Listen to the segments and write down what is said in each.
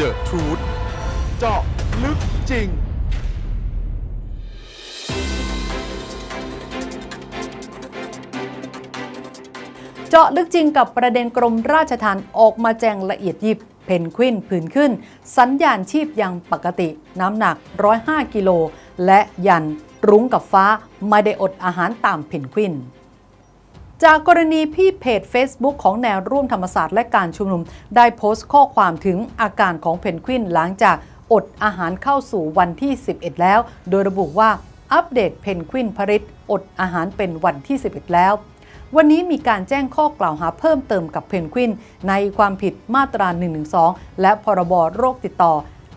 The Truth เจาะลึกจริง เจาะลึกจริงกับประเด็นกรมราชทานออกมาแจงละเอียดยิบ เพนกวินผื่นขึ้น สัญญาณชีพยังปกติ น้ำหนัก 105 กิโล และยันรุ้งกับฟ้าไม่ได้อดอาหารตามเพนกวิน จากกรณีพี่เพจ Facebook ของแนวร่วมธรรมศาสตร์และการชุมนุม ได้โพสต์ข้อความถึงอาการของเพนกวินหลังจากอดอาหารเข้าสู่วันที่ 11 แล้ว โดยระบุว่าอัปเดตเพนกวินผริตอดอาหารเป็นวันที่ 11 แล้ว วันนี้มีการแจ้งข้อกล่าวหาเพิ่มเติมกับเพนกวินในความผิดมาตรา 112 และพรบโรคติดต่อ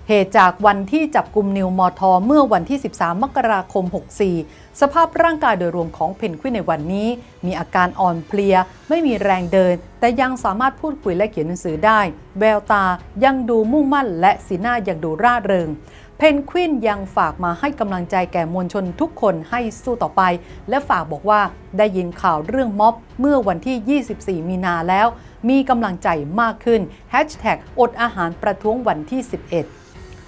เหตุจากวันที่จับกลุ่มนิวมอทอเมื่อวันที่ 13 มกราคม 64 สภาพร่างกายโดยรวมของเพนกวินในวันนี้ มีอาการอ่อนเพลีย ไม่มีแรงเดิน แต่ยังสามารถพูดคุยและเขียนหนังสือได้ แววตายังดูมุ่งมั่น และสีหน้ายังดูร่าเริง เพนกวินยังฝากมาให้กำลังใจแก่มวลชนทุกคนให้สู้ต่อไป และฝากบอกว่าได้ยินข่าวเรื่องม็อบเมื่อวันที่ 24 มีนาแล้ว มีกำลังใจมากขึ้น Hashtag อดอาหารประท้วงวันที่ 11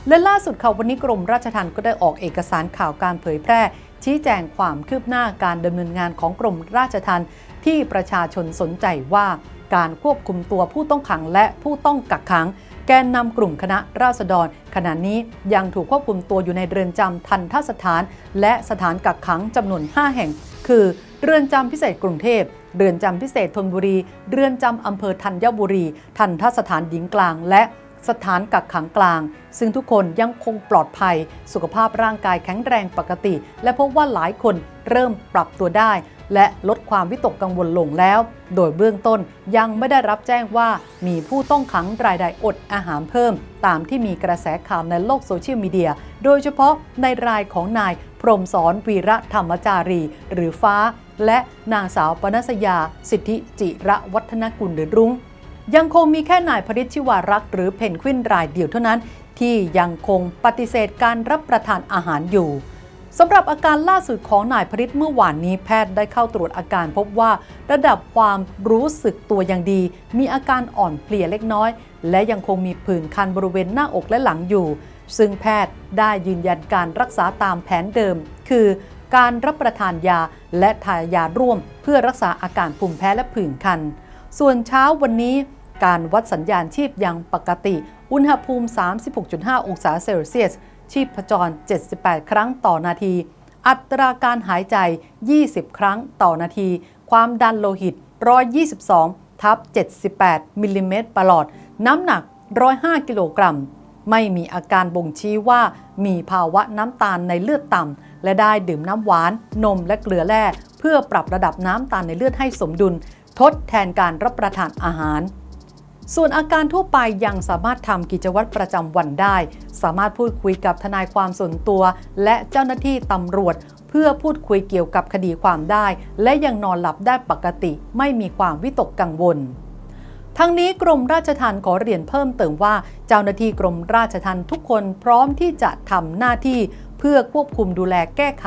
และล่าสุดค่ะวันนี้กรมราชทัณฑ์ก็ได้ออกเอกสารข่าวการเผยแพร่ ชี้แจงความคืบหน้าการดำเนินงานของกรมราชทัณฑ์ที่ประชาชนสนใจว่าการควบคุมตัวผู้ต้องขังและผู้ต้องกักขัง แกนนำกลุ่มคณะราษฎร ขณะนี้ยังถูกควบคุมตัวอยู่ในเรือนจำทันทสถาน และสถานกักขังจำนวน 5 แห่ง คือ เรือนจำพิเศษกรุงเทพ เรือนจำพิเศษธนบุรี เรือนจำอำเภอธัญบุรี ทันทสถานหญิงกลาง และ สถานกักขังกลาง ซึ่งทุกคนยังคงปลอดภัย สุขภาพร่างกายแข็งแรงปกติ และพบว่าหลายคนเริ่มปรับตัวได้ และลดความวิตกกังวลลงแล้ว โดยเบื้องต้นยังไม่ได้รับแจ้งว่ามีผู้ต้องขังรายใดอดอาหารเพิ่ม ตามที่มีกระแสข่าวในโลกโซเชียลมีเดีย โดยเฉพาะในรายของนายพรหมสอนวีระธรรมจารี หรือฟ้า และนางสาวปนัสยา สิทธิจิระวัฒนกุลหรือรุ้ง ยังคงมีแค่นายพริชชิวารักษ์หรือเพนกวินรายเดียวเท่านั้น ที่ยังคงปฏิเสธการรับประทานอาหารอยู่สำหรับอาการล่าสุดของนายพริชเมื่อวานนี้แพทย์ได้เข้าตรวจอาการพบว่าระดับความรู้สึกตัวยังดี มีอาการอ่อนเพลียเล็กน้อย และยังคงมีผื่นคันบริเวณหน้าอกและหลังอยู่ ซึ่งแพทย์ได้ยืนยันการรักษาตามแผนเดิม คือการรับประทานยาและทายาร่วม เพื่อรักษาอาการภูมิแพ้และผื่นคัน ส่วนเช้าวันนี้ การวัดสัญญาณชีพยังปกติ อุณหภูมิ 36.5 องศาเซลเซียส ชีพจร 78 ครั้งต่อนาที อัตราการหายใจ 20 ครั้งต่อนาที ความดันโลหิต 122 ทับ 78 มิลลิเมตรประหลอด น้ำหนัก 105 กิโลกรัม ไม่มีอาการบ่งชี้ว่ามีภาวะน้ำตาลในเลือดต่ำ และได้ดื่มน้ำหวาน นมและเกลือแร่ เพื่อปรับระดับน้ำตาลในเลือดให้สมดุล ทดแทนการรับประทานอาหาร ส่วนอาการทั่วไปยังสามารถทำกิจวัตรประจำวันได้ สามารถพูดคุยกับทนายความส่วนตัว และเจ้าหน้าที่ตำรวจ เพื่อพูดคุยเกี่ยวกับคดีความได้ และยังนอนหลับได้ปกติ ไม่มีความวิตกกังวลทั้งนี้กรมราชทัณฑ์ขอเรียนเพิ่มเติมว่า เจ้าหน้าที่กรมราชทัณฑ์ทุกคนพร้อมที่จะทำหน้าที่ เพื่อควบคุมดูแลแก้ไข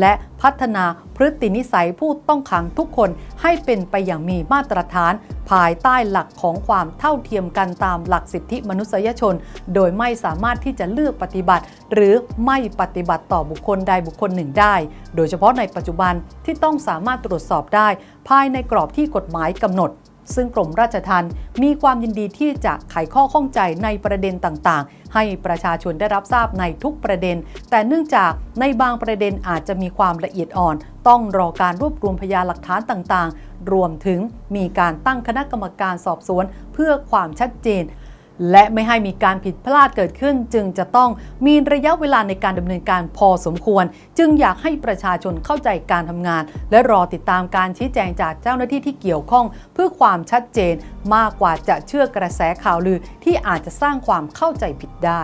และพัฒนาพฤตินิสัยผู้ต้องขังทุกคนให้เป็นไปอย่างมีมาตรฐาน ภายใต้หลักของความเท่าเทียมกันตามหลักสิทธิมนุษยชน โดยไม่สามารถที่จะเลือกปฏิบัติ หรือไม่ปฏิบัติต่อบุคคลใดบุคคลหนึ่งได้ โดยเฉพาะในปัจจุบันที่ต้องสามารถตรวจสอบได้ ภายในกรอบที่กฎหมายกำหนด ซึ่งกรมราชทัณฑ์มีความยินดีที่จะไขข้อข้องใจในประเด็นต่างๆ ให้ประชาชนได้รับทราบในทุกประเด็น แต่เนื่องจากในบางประเด็นอาจจะมีความละเอียดอ่อน ต้องรอการรวบรวมพยานหลักฐานต่างๆ รวมถึงมีการตั้งคณะกรรมการสอบสวน เพื่อความชัดเจน และไม่ให้มีการผิดพลาดเกิดขึ้น จึงจะต้องมีระยะเวลาในการดำเนินการพอสมควร จึงอยากให้ประชาชนเข้าใจการทำงาน และรอติดตามการชี้แจงจากเจ้าหน้าที่ที่เกี่ยวข้อง เพื่อความชัดเจนมากกว่าจะเชื่อกระแสข่าวลือที่อาจจะสร้างความเข้าใจผิดได้